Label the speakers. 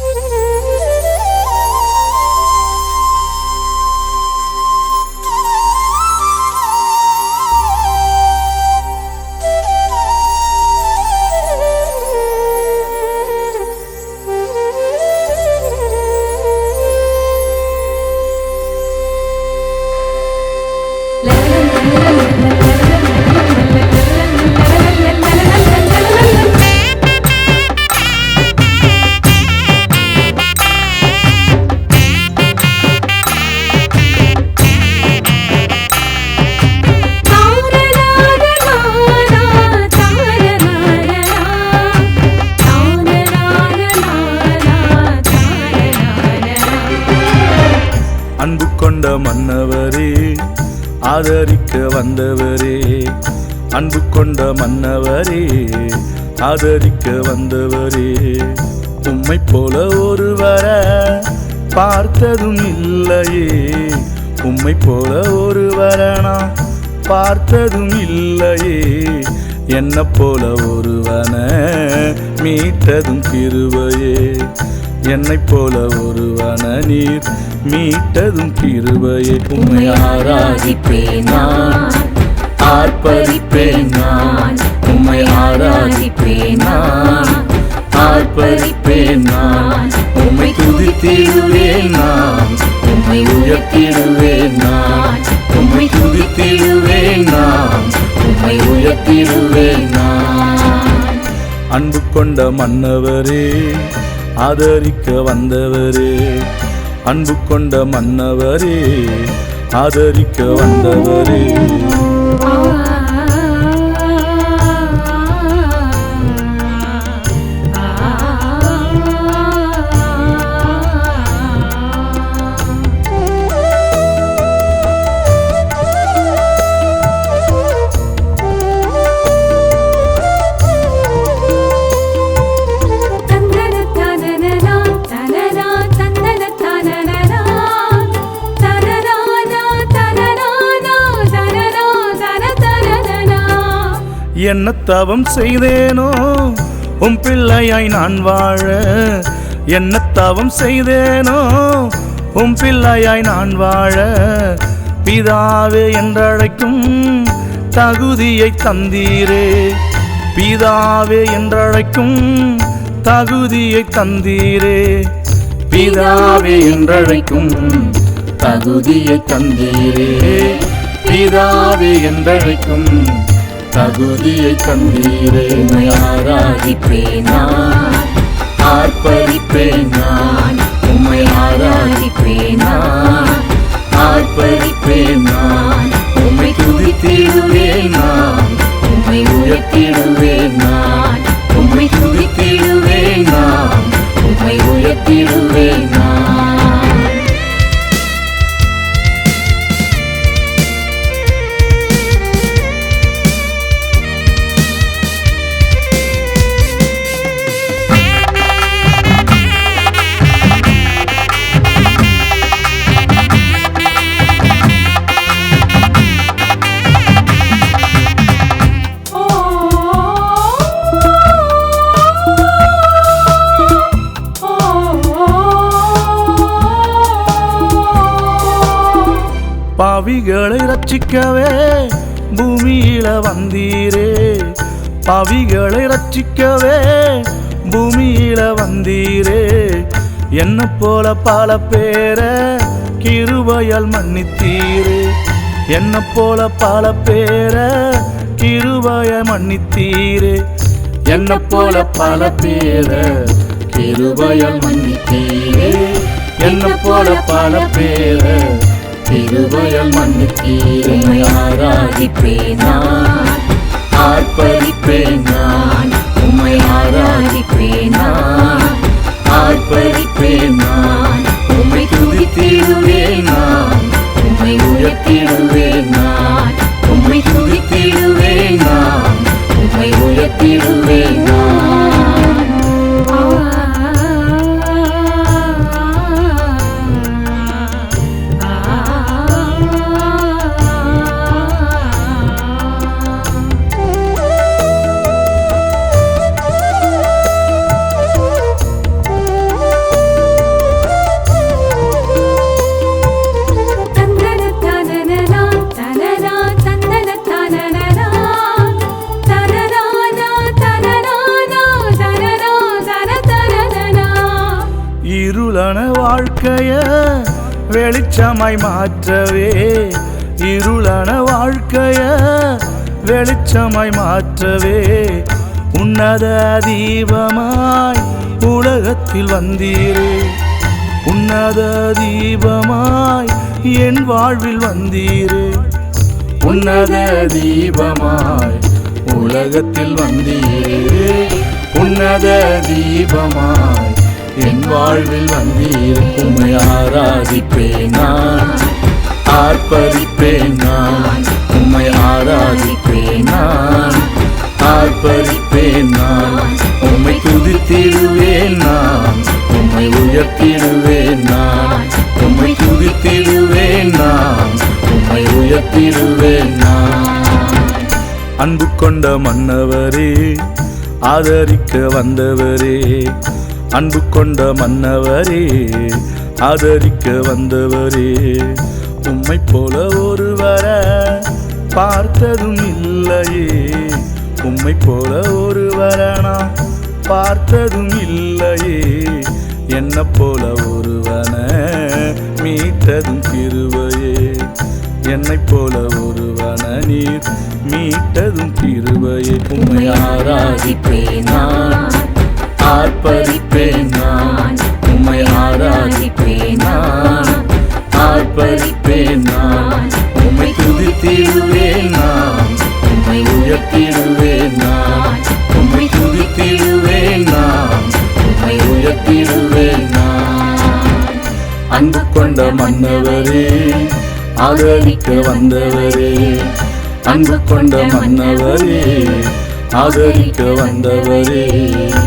Speaker 1: Woo! கொண்ட மன்னவரே ஆதரிக்க வந்தவரே. அன்பு கொண்ட மன்னவரே ஆதரிக்க வந்தவரே. உம்மை போல ஒருவர பார்த்ததும் இல்லையே. உம்மை போல ஒருவரனா பார்த்ததும் இல்லையே. என்ன போல ஒருவன மீட்டதும் கிருபையே. என்னை போல ஒருவன நீர் மீட்டதும் கிருபையை. உண்மை ஆராதிப்பேன் நான். ஆர்ப்பரிப்பேன் நான். உம்மை ஆராதிப்பேன் நான். ஆர்ப்பரிப்பேன் நான். உம்மை துதித்திடுவேன் நான். உம்மை உயர்த்திடுவேன் நான். உம்மை துதித்திடுவேன் நான். உம்மை உயர்த்திடுவேன் நான். அன்பு கொண்ட மன்னவரே ஆதரிக்க வந்தவரே. அன்பு கொண்ட மன்னவரே ஆதரிக்க வந்தவரே. என்ன தவம் செய்தேனோ உம் பிள்ளையாய் நான் வாழ என்ன தவம் செய்தேனோ உம் பிள்ளையாய் நான் வாழ பிதாவே என்றழைக்கும் தகுதியை தந்தீரே. பிதாவே என்றழைக்கும் தகுதியை தந்தீரே. பிதாவே என்றழைக்கும் தகுதியை தந்தீரே. பிதாவே என்றழைக்கும் தகுதியை தந்தீரே உம்மை ஆராதிப்பேன்? நான் ஆர்ப்பரிப்பேன்? நான் உம்மை ஆராதிப்பேன்? நான் ஆர்ப்பரிப்பேன்? நான் பாவிகளை ரட்சிக்கவே பூமியில வந்தீரே. பாவிகளை ரட்சிக்கவே பூமியில வந்தீரே. என்ன போல பல பேர கிருபையால் மன்னித்தீரே. என்ன போல பல பேர கிருபைய மன்னித்தீரே. என்ன போல பல பேர கிருபையால் மன்னித்தீரே. என்ன போல பல பேரை திருவயல் மன்னித்தீரை ஆராதிப்பேன் நான். ஆர்ப்பரிப்பேன் நான். உம்மை ஆராதிப்பேன் நான். ஆர்ப்பரிப்பேன் நான். என வாழ்க்கைய வெளிச்சமாய் மாற்றவே. இருளன வாழ்க்கைய வெளிச்சமாய் மாற்றவே. உன்னத தீபமாய் உலகத்தில் வந்தீரே. உன்னத தீபமாய் என் வாழ்வில் வந்தீரே. உன்னத தீபமாய் உலகத்தில் வந்தீரே. உன்னத தீபமாய் என் வாழ்வில் வந்தீர் ஆராதிப்பேன் நான். ஆர்ப்பரிப்பேன் நான். உம்மை ஆராதிப்பேன் நான். ஆர்ப்பரிப்பேன் நான். உம்மை துதித்திடுவேன் நான். உம்மை உயர்த்திடுவேன் நான். உம்மை துதித்திடுவேன் நான். உம்மை உயர்த்திடுவேன் நான். அன்பு கொண்ட மன்னவரே ஆதரிக்க வந்தவரே அன்பு கொண்ட மன்னவரே ஆதரிக்க வந்தவரே உம்மை போல ஒருவர பார்த்ததும் இல்லையே. உம்மை போல ஒருவர நான் பார்த்ததும் இல்லையே. என்ன போல ஒருவன மீட்டதும் திருவையே என்னைப் போல ஒருவன நீர் மீட்டதும் திருவையே உம்மை ஆராதிப்பேன் நான். அன்பு கொண்ட மன்னவரே ஆதரிக்க வந்தவரே. அன்பு கொண்ட மன்னவரே ஆதரிக்க வந்தவரே.